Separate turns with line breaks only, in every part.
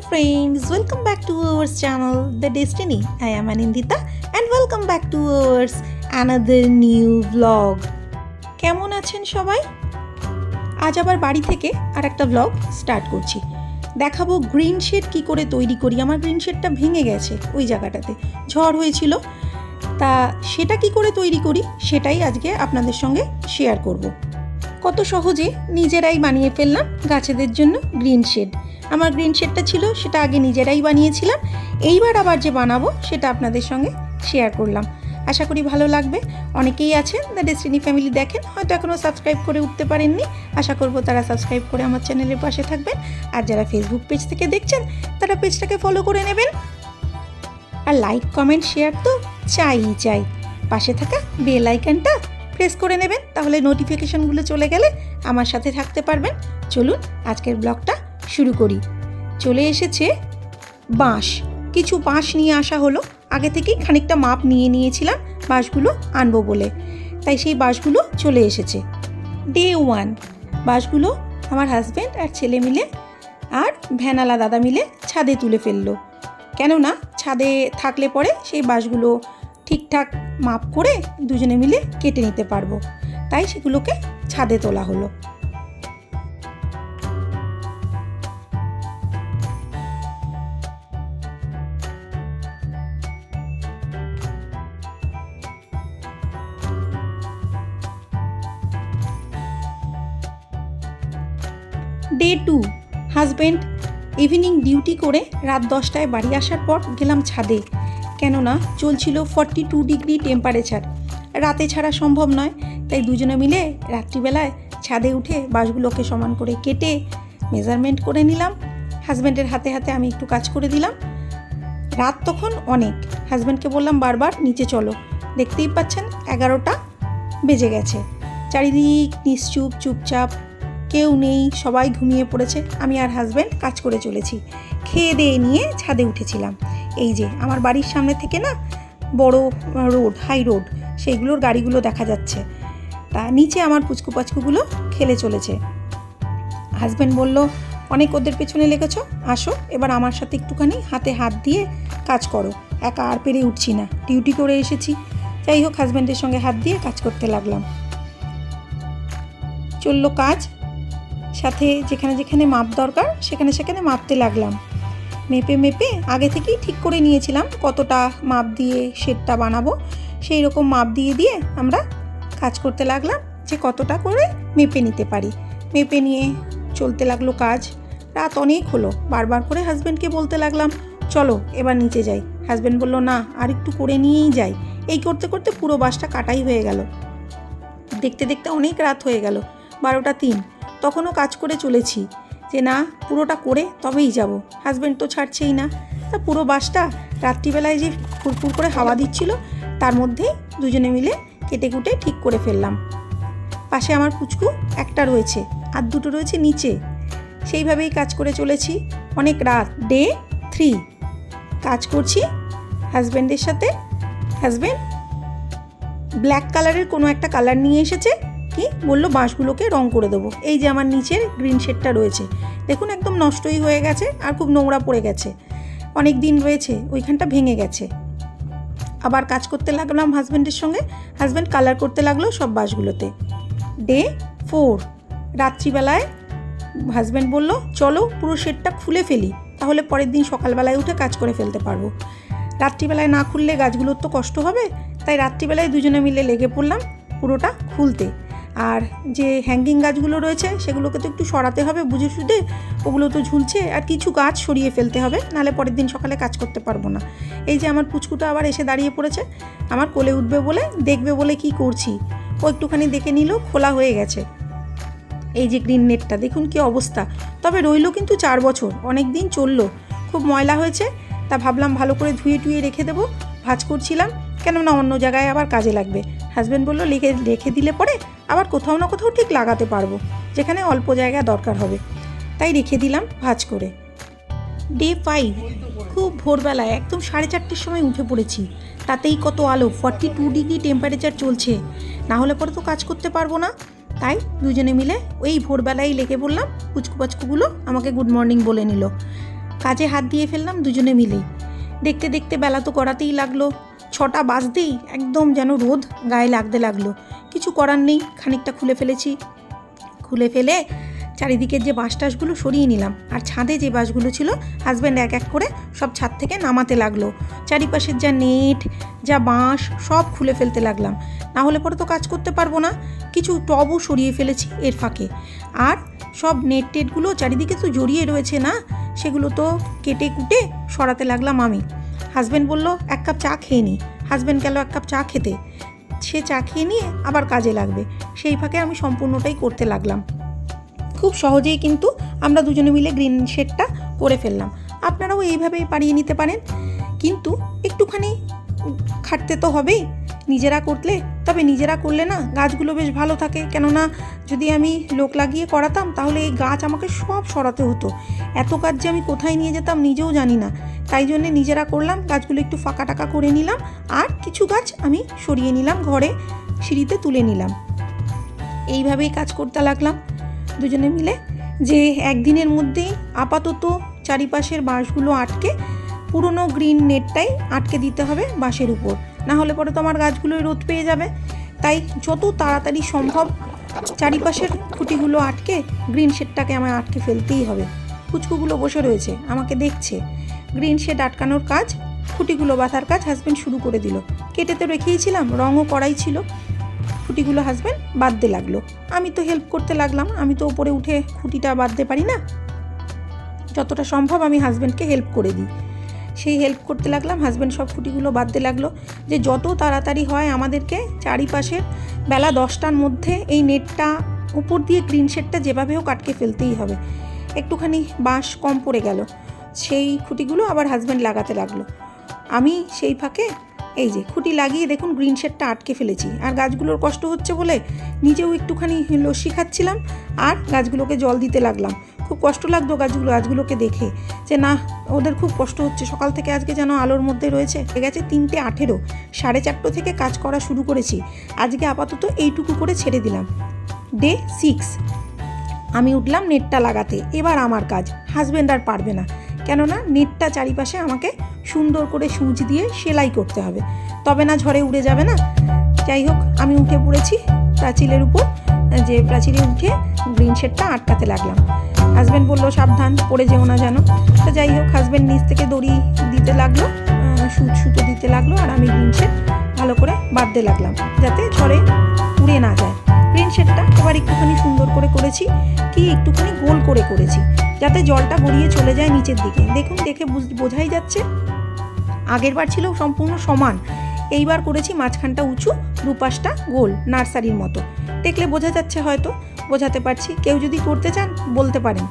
friends, welcome back to our channel The Destiny. I am Anindita and welcome back to our another new vlog. কেমন আছেন সবাই? আজ আবার বাড়ি থেকে আর একটা ভ্লগ স্টার্ট করছি। দেখাবো গ্রিন শেড কি করে তৈরি করি। আমার গ্রিন শেডটা ভেঙে গেছে ওই জায়গাটাতে। ঝড় হয়েছিল। তা সেটা কি করে তৈরি করি? সেটাই আজকে আপনাদের সঙ্গে শেয়ার করব। কত সহজে নিজেরাই বানিয়ে ফেললাম গাছেদের জন্য গ্রিন শেড আমার গ্রিন শেডটা ছিল, সেটা আগে নিজেরাই বানিয়েছিলাম। এইবার আবার যে বানাবো, সেটা আপনাদের সঙ্গে শেয়ার করলাম। আশা করি ভালো লাগবে। অনেকেই আছেন দ্য ডেস্টিনি ফ্যামিলি দেখেন, হয়তো এখনও সাবস্ক্রাইব করে উঠতে পারেননি। আশা করব তারা সাবস্ক্রাইব করে আমার চ্যানেলের পাশে থাকবেন। আর যারা ফেসবুক পেজ থেকে দেখছেন, তারা পেজটাকে ফলো করে নেবেন। আর লাইক কমেন্ট শেয়ার তো চাই চাই। পাশে থাকা বেল আইকনটা প্রেস করে নেবেন, তাহলে নোটিফিকেশনগুলো চলে গেলে আমার সাথে থাকতে পারবেন। চলুন, আজকের ব্লগটা শুরু করি। চলে এসেছে বাঁশ। কিছু বাঁশ নিয়ে আসা হলো। আগে থেকেই খানিকটা মাপ নিয়ে নিয়েছিলাম বাঁশগুলো আনব বলে। তাই সেই বাঁশগুলো চলে এসেছে। ডে ওয়ান বাঁশগুলো আমার হাজব্যান্ড আর ছেলে মিলে আর ভ্যানালা দাদা মিলে ছাদে তুলে ফেলল। কেননা ছাদে থাকলে পরে সেই বাঁশগুলো ঠিকঠাক মাপ করে দুজনে মিলে কেটে নিতে পারব। তাই সেগুলোকে ছাদে তোলা হলো। Day two husband evening duty করে রাত দশটায় বাড়ি আসার পর গেলাম ছাদে। কেননা চলছিল ফর্টি টু ডিগ্রি টেম্পারেচার রাতে ছাড়া সম্ভব নয়, তাই দুজনে মিলে রাত্রিবেলায় ছাদে উঠে বাঁশগুলোকে সমান করে কেটে মেজারমেন্ট করে নিলাম। হাজব্যান্ডের হাতে হাতে আমি একটু কাজ করে দিলাম। রাত তখন অনেক। হাজব্যান্ডকে বললাম, বারবার নিচে চলো। দেখতেই পাচ্ছেন এগারোটা বেজে গেছে। চারিদিক নিশ্চুপ, চুপচাপ কেউ নেই, সবাই ঘুমিয়ে পড়েছে, আমি আর হাজব্যান্ড কাজ করে চলেছি। খেয়ে দিয়ে নিয়ে ছাদে উঠেছিলাম। এই যে, আমার বাড়ির সামনে থেকে না, বড় রোড হাই রোড সেইগুলোর গাড়িগুলো দেখা যাচ্ছে। তা নিচে আমার পুচকু পাচকুগুলো খেলে চলেছে। হাজব্যান্ড বলল, অনেক ওদের পেছনে লেগেছো, আসো, এবার আমার সাথে একটুখানি হাতে হাত দিয়ে কাজ করো। একা আর পেরে উঠছি না ডিউটি করে এসেছি। যাই হোক হাজব্যান্ডের সঙ্গে হাত দিয়ে কাজ করতে লাগলাম। চলল কাজ সাথে যেখানে যেখানে মাপ দরকার, সেখানে সেখানে মাপতে লাগলাম। মেপে মেপে আগে থেকেই ঠিক করে নিয়েছিলাম কতটা মাপ দিয়ে শেডটা বানাবো। সেই রকম মাপ দিয়ে দিয়ে আমরা কাজ করতে লাগলাম যে কতটা করে মেপে নিতে পারি। মেপে নিয়ে চলতে লাগল কাজ। রাত অনেক হলো, বারবার করে হাজব্যান্ডকে বলতে লাগলাম, চলো এবার নিচে যাই। হাজব্যান্ড বলল, না আর একটু করে নিয়েই যাই। এই করতে করতে পুরো বাসটা কাটাই হয়ে গেল। দেখতে দেখতে অনেক রাত হয়ে গেল, বারোটা তিন। তখনও কাজ করে চলেছি। যে না, পুরোটা করে তবেই যাব। হাজব্যান্ড তো ছাড়ছেই না। তা পুরো বাসটা রাত্রিবেলায় যে ফুরফুর করে হাওয়া দিচ্ছিল, তার মধ্যেই দুজনে মিলে কেটে কুটে ঠিক করে ফেললাম। পাশে আমার পুচকু একটা রয়েছে, আর দুটো রয়েছে নিচে। সেইভাবেই কাজ করে চলেছি অনেক রাত। ডে থ্রি কাজ করছি হাজব্যান্ডের সাথে। হাজব্যান্ড ব্ল্যাক কালারের কোনো একটা কালার নিয়ে এসেছে। কি বলল, বাঁশগুলোকে রং করে দেবো। এই যে আমার নিচের গ্রিন শেডটা রয়েছে। দেখুন, একদম নষ্টই হয়ে গেছে আর খুব নোংরা পড়ে গেছে। অনেক দিন রয়েছে, ওইখানটা ভেঙে গেছে। আবার কাজ করতে লাগলাম হাজব্যান্ডের সঙ্গে। হাজব্যান্ড কালার করতে লাগল সব বাঁশগুলোতে। ডে ফোর রাত্রিবেলায় হাজব্যান্ড বলল, চলো, পুরো শেডটা খুলে ফেলি, তাহলে পরের দিন সকালবেলায় উঠে কাজ করে ফেলতে পারব। রাত্রিবেলায় না খুললে গাছগুলোর তো কষ্ট হবে, তাই রাত্রিবেলায় দুজনে মিলে লেগে পড়লাম পুরোটা খুলতে। আর যে হ্যাঙ্গিং গাছগুলো রয়েছে, সেগুলোকে তো একটু সরাতে হবে, বুঝে সুঝে ওগুলো তো ঝুলছে, আর কিছু গাছ সরিয়ে ফেলতে হবে, নাহলে পরের দিন সকালে কাজ করতে পারব না। এই যে আমার পুচকুটা আবার এসে দাঁড়িয়ে পড়েছে, আমার কোলে উঠবে বলে, দেখবে বলে কি করছি? ও একটুখানি দেখে নিল, খোলা হয়ে গেছে। এই যে গ্রিন নেটটা দেখুন কি অবস্থা। তবে রইল কিন্তু চার বছর, অনেক দিন চলল। খুব ময়লা হয়েছে, তা ভাবলাম ভালো করে ধুয়ে টুয়ে রেখে দেবো, ভাজ করছিলাম, কেননা অন্য জায়গায় আবার কাজে লাগবে। হাজব্যান্ড বলল, লিখে রেখে দিলে পরে আবার কোথাও না কোথাও ঠিক লাগাতে পারব। যেখানে অল্প জায়গা দরকার হবে। তাই রেখে দিলাম ভাজ করে। ডে ফাইভ খুব ভোরবেলায় একদম সাড়ে চারটের সময় উঠে পড়েছি। তাতেই কত আলো ফর্টি টু ডিগ্রি টেম্পারেচার চলছে। না হলে পরে তো কাজ করতে পারব না। তাই দুজনে মিলে ওই ভোরবেলায় লেগে পড়লাম, পুচকু পাচকুগুলো আমাকে গুড মর্নিং বলে নিল। কাজে হাত দিয়ে ফেললাম দুজনে মিলেই দেখতে দেখতে বেলা তো করাতেই লাগল। ছটা বাজতেই একদম যেন রোদ গায়ে লাগতে লাগল। কিছু করার নেই, খানিকটা খুলে ফেলেছি। খুলে ফেলে চারিদিকের যে বাঁশ টাসগুলো সরিয়ে নিলাম, আর ছাদে যে বাঁশগুলো ছিল হাজব্যান্ড এক এক করে সব ছাদ থেকে নামাতে লাগল। চারিপাশের যা নেট, যা বাঁশ, সব খুলে ফেলতে লাগলাম। না হলে পরে তো কাজ করতে পারব না। কিছু টবও সরিয়ে ফেলেছি এর ফাঁকে। আর সব নেট টেটগুলো চারিদিকে তো জড়িয়ে রয়েছে না, সেগুলো তো কেটে কুটে সরাতে লাগলাম আমি। হাজব্যান্ড বলল, এক কাপ চা খেয়ে নি। হাজব্যান্ড গেল, এক কাপ চা খেতে। সে চা খেয়ে নিয়ে আবার কাজে লাগবে। সেই ফাঁকে আমি সম্পূর্ণটাই করতে লাগলাম। খুব সহজেই কিন্তু আমরা দুজনে মিলে গ্রিন শেডটা করে ফেললাম। আপনারাও এইভাবেই পাড়িয়ে নিতে পারেন। কিন্তু একটুখানি খাটতে তো হবেই। নিজেরা করলে, তবে নিজেরা করলে না গাছগুলো বেশ ভালো থাকে। কেননা যদি আমি লোক লাগিয়ে করাতাম, তাহলে এই গাছ আমাকে সব সরাতে হতো। এত কাজ যে আমি কোথায় নিয়ে যেতাম নিজেও জানি না। তাই জন্যে নিজেরা করলাম, গাছগুলো একটু ফাঁকা টাকা করে নিলাম, আর কিছু গাছ আমি সরিয়ে নিলাম ঘরে, সিঁড়িতে তুলে নিলাম। এইভাবেই কাজ করতে লাগলাম। দুজনে মিলে যে একদিনের মধ্যেই আপাতত চারিপাশের বাঁশগুলো আটকে, পুরনো গ্রিন নেটটাই আটকে দিতে হবে বাঁশের উপর। না হলে পরে তো আমার গাছগুলোই রোদ পেয়ে যাবে। তাই যত তাড়াতাড়ি সম্ভব চারিপাশের খুঁটিগুলো আটকে গ্রিন শেডটাকে আমায় আটকে ফেলতেই হবে। কুচকুগুলো বসে রয়েছে, আমাকে দেখছে। গ্রিন শেড আটকানোর কাজ, খুঁটিগুলো বাঁধার কাজ হাজব্যান্ড শুরু করে দিল। কেটে তো রেখেইছিলাম, রঙও করাই ছিল। খুঁটিগুলো হাজব্যান্ড বাঁধতে লাগল। আমি তো হেল্প করতে লাগলাম, আমি তো উপরে উঠে খুঁটিটা বাঁধতে পারি না। যতটা সম্ভব আমি হাজব্যান্ডকে হেল্প করে দিই। সেই হেল্প করতে লাগলাম হাজব্যান্ড সব খুঁটিগুলো বাঁধতে লাগল যে যত তাড়াতাড়ি হয় আমাদেরকে চারিপাশের বেলা দশটার মধ্যে এই নেটটা উপর দিয়ে গ্রিন শেডটা যেভাবে হোক আটকে ফেলতেই হবে। একটুখানি বাঁশ কম পড়ে গেল, সেই খুঁটিগুলো আবার হাজব্যান্ড লাগাতে লাগল। আমি সেই ফাঁকে এই যে খুঁটি লাগিয়ে দেখুন গ্রিন শেডটা আটকে ফেলেছি, আর গাছগুলোর কষ্ট হচ্ছে বলে নিজেও একটুখানি লস্যি খাচ্ছিলাম আর গাছগুলোকে জল দিতে লাগলাম। খুব কষ্ট লাগতো গাছগুলো, গাছগুলোকে দেখে। যে না, ওদের খুব কষ্ট হচ্ছে। সকাল থেকে আজকে যেন আলোর মধ্যে রয়েছে। গেছে তিনটে আঠেরো, সাড়ে চারটো থেকে কাজ করা শুরু করেছি। আজকে আপাতত এইটুকু করে ছেড়ে দিলাম। ডে সিক্স আমি উঠলাম নেটটা লাগাতে। এবার আমার কাজ হাজব্যান্ড আর পারবে না। কেননা নেটটা চারিপাশে আমাকে সুন্দর করে সূচ দিয়ে সেলাই করতে হবে। তবে না ঝড়ে উড়ে যাবে না? যাই হোক, আমি উঠে পড়েছি প্রাচীলের উপর। যে প্রাচীরে উঠে গ্রিন শেডটা আটকাতে লাগলাম। হাজব্যান্ড বলল, সাবধান, পড়ে যেও না যেন। তো যাই হোক হাজব্যান্ড নিচ থেকে দড়ি দিতে লাগল সুচ সুতো দিতে লাগল, আর আমি গ্রিন ভালো করে বাঁধতে লাগলাম, যাতে ঝড়ে উড়ে না যায়। গ্রিন শেডটা এবার একটুখানি সুন্দর করে করেছি, কি একটুখানি গোল করে করেছি, যাতে জলটা গড়িয়ে চলে যায় নিচের দিকে। দেখুন, দেখে বুঝ- বোঝাই যাচ্ছে। আগের বার ছিল সম্পূর্ণ সমান, এইবার করেছি মাঝখানটা উঁচু, দুপাশটা গোল, নার্সারির মতো। দেখলে বোঝা যাচ্ছে হয়তো বোঝাতে পারছি। কেউ যদি করতে চান, বলতে পারেন।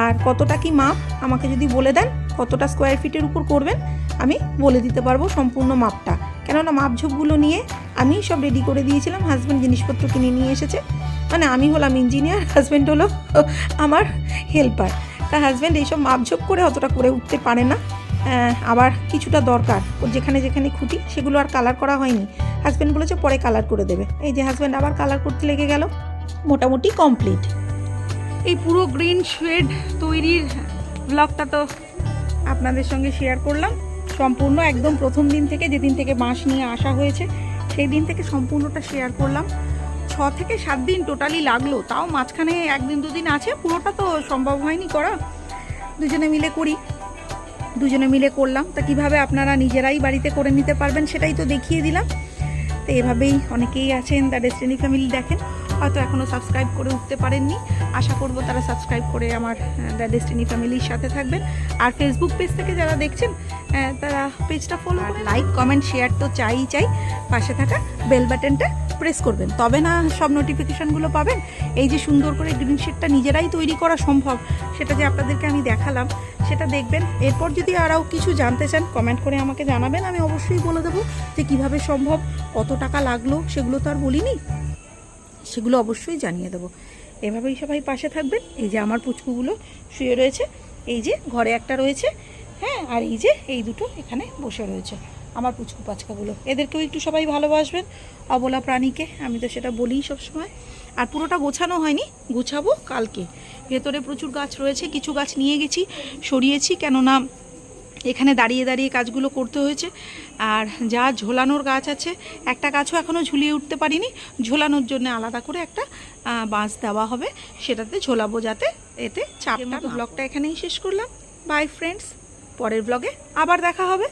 আর কতটা কি মাপ? আমাকে যদি বলে দেন, কতটা স্কোয়ার ফিটের উপর করবেন, আমি বলে দিতে পারব সম্পূর্ণ মাপটা। কেননা মাপঝোপগুলো নিয়ে আমি সব রেডি করে দিয়েছিলাম হাজব্যান্ড জিনিসপত্র কিনে নিয়ে এসেছে। মানে আমি হলাম ইঞ্জিনিয়ার হাজব্যান্ড হলো আমার হেল্পার তা হাজব্যান্ড এইসব মাপঝোপ করে অতটা করে উঠতে পারে না। আবার কিছুটা দরকার। ওর যেখানে যেখানে খুঁটি, সেগুলো আর কালার করা হয়নি। হাজব্যান্ড বলেছে, পরে কালার করে দেবে। এই যে হাজব্যান্ড আবার কালার করতে লেগে গেল। মোটামুটি কমপ্লিট।
এই পুরো গ্রিন শেড তৈরির ব্লগটা তো আপনাদের সঙ্গে শেয়ার করলাম। সম্পূর্ণ একদম প্রথম দিন থেকে যেদিন থেকে বাঁশ নিয়ে আসা হয়েছে, সেই দিন থেকে সম্পূর্ণটা শেয়ার করলাম। ছ থেকে সাত দিন টোটালি লাগল, তাও মাঝখানে একদিন দুদিন আছে, পুরোটা তো সম্ভব হয়নি করা। দুজনে মিলে করি, দুজনে মিলে করলাম। তা কীভাবে আপনারা নিজেরাই বাড়িতে করে নিতে পারবেন সেটাই তো দেখিয়ে দিলাম। তো এভাবেই অনেকেই আছেন দ্য ডেস্টিনি ফ্যামিলি দেখেন। হয়তো এখনও সাবস্ক্রাইব করে উঠতে পারেননি। আশা করব তারা সাবস্ক্রাইব করে আমার দ্য ডেস্টিনি ফ্যামিলির সাথে থাকবেন। আর ফেসবুক পেজ থেকে যারা দেখছেন তারা পেজটা ফলো করে লাইক কমেন্ট শেয়ার তো চাই চাই। পাশে থাকা বেল বাটনটা প্রেস করবেন। তবে না সব নোটিফিকেশানগুলো পাবেন। এই যে সুন্দর করে গ্রিন শেডটা নিজেরাই তৈরি করা সম্ভব সেটা যে আপনাদেরকে আমি দেখালাম সেটা দেখবেন। এরপর যদি আরও কিছু জানতে চান কমেন্ট করে আমাকে জানাবেন। আমি অবশ্যই বলে দেবো যে কীভাবে সম্ভব কত টাকা লাগল সেগুলো তো আর বলিনি। সেগুলো অবশ্যই জানিয়ে দেবো। এভাবেই সবাই পাশে থাকবেন। এই যে আমার পুচকুগুলো শুয়ে রয়েছে, এই যে ঘরে একটা রয়েছে হ্যাঁ আর এই যে এই দুটো এখানে বসে রয়েছে, আমার পুচকু পাচকাগুলো। এদেরকেও একটু সবাই ভালোবাসবেন, অবলা প্রাণীকে, আমি তো সেটা বলিই সবসময়। আর পুরোটা গোছানো হয়নি, গুছাবো কালকে। ভেতরে প্রচুর গাছ রয়েছে, কিছু গাছ নিয়ে গেছি, সরিয়েছি, কেননা এখানে দাঁড়িয়ে দাঁড়িয়ে কাজগুলো করতে হয়েছে। আর যা ঝোলানোর গাছ আছে একটা গাছও এখনও ঝুলিয়ে উঠতে পারিনি। ঝোলানোর জন্য আলাদা করে একটা বাঁশ দেওয়া হবে। সেটাতে ঝোলাবো যাতে এতে চাপটা ব্লগটা এখানেই শেষ করলাম। বাই ফ্রেন্ডস পরের ব্লগে আবার দেখা হবে।